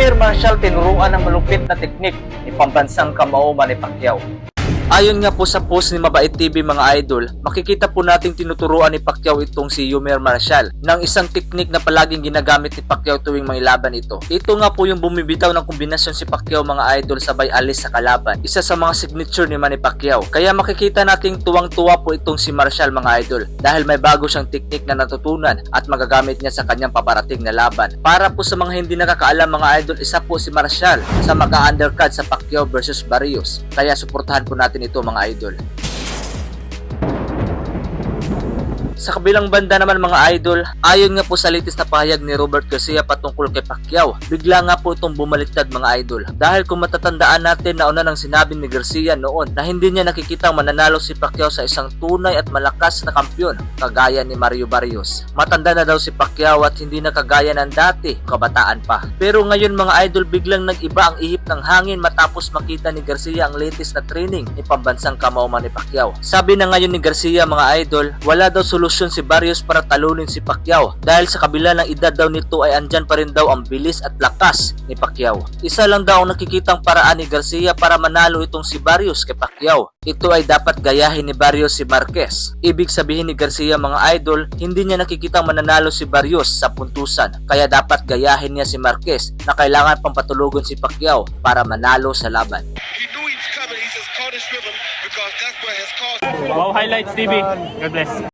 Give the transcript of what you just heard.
Yumir Marshall tinuruan ng malupit na teknik ni pambansang kamao Manny Pacquiao. Ayon nga po sa post ni Mabait TV mga idol, makikita po nating tinuturuan ni Pacquiao itong si Yumir Marshall ng isang teknik na palaging ginagamit ni Pacquiao tuwing may laban ito. Ito nga po yung bumibitaw ng kombinasyon si Pacquiao mga idol sabay alis sa kalaban. Isa sa mga signature ni Manny Pacquiao. Kaya makikita nating tuwang-tuwa po itong si Marshall mga idol dahil may bago siyang teknik na natutunan at magagamit niya sa kanyang paparating na laban. Para po sa mga hindi nakakaalam mga idol, isa po si Marshall sa mag-undercard sa Pacquiao versus Barrios. Kaya suportahan po natin ito mga idol. Sa kabilang banda naman mga idol, ayon nga po sa latest na pahayag ni Robert Garcia patungkol kay Pacquiao, bigla nga po itong bumaliktad mga idol. Dahil kung matatandaan natin na una nang sinabi ni Garcia noon na hindi niya nakikitang mananalo si Pacquiao sa isang tunay at malakas na kampyon kagaya ni Mario Barrios. Matanda na daw si Pacquiao at hindi na kagaya ng dati, kabataan pa. Pero ngayon mga idol biglang nag-iba ang ihip ng hangin matapos makita ni Garcia ang latest na training ni pambansang kamao ni Pacquiao. Sabi na ngayon ni Garcia mga idol, wala daw solusyon si Barrios para talunin si Pacquiao dahil sa kabila ng edad daw nito ay andyan pa rin daw ang bilis at lakas ni Pacquiao. Isa lang daw ang nakikitang paraan ni Garcia para manalo itong si Barrios kay Pacquiao. Ito ay dapat gayahin ni Barrios si Marquez. Ibig sabihin ni Garcia mga idol, hindi niya nakikitang mananalo si Barrios sa puntusan kaya dapat gayahin niya si Marquez na kailangan pang patulugon si Pacquiao para manalo sa laban. He knew he was coming. He just caught his rhythm because that's what has caused. Wow Highlights TV. God bless.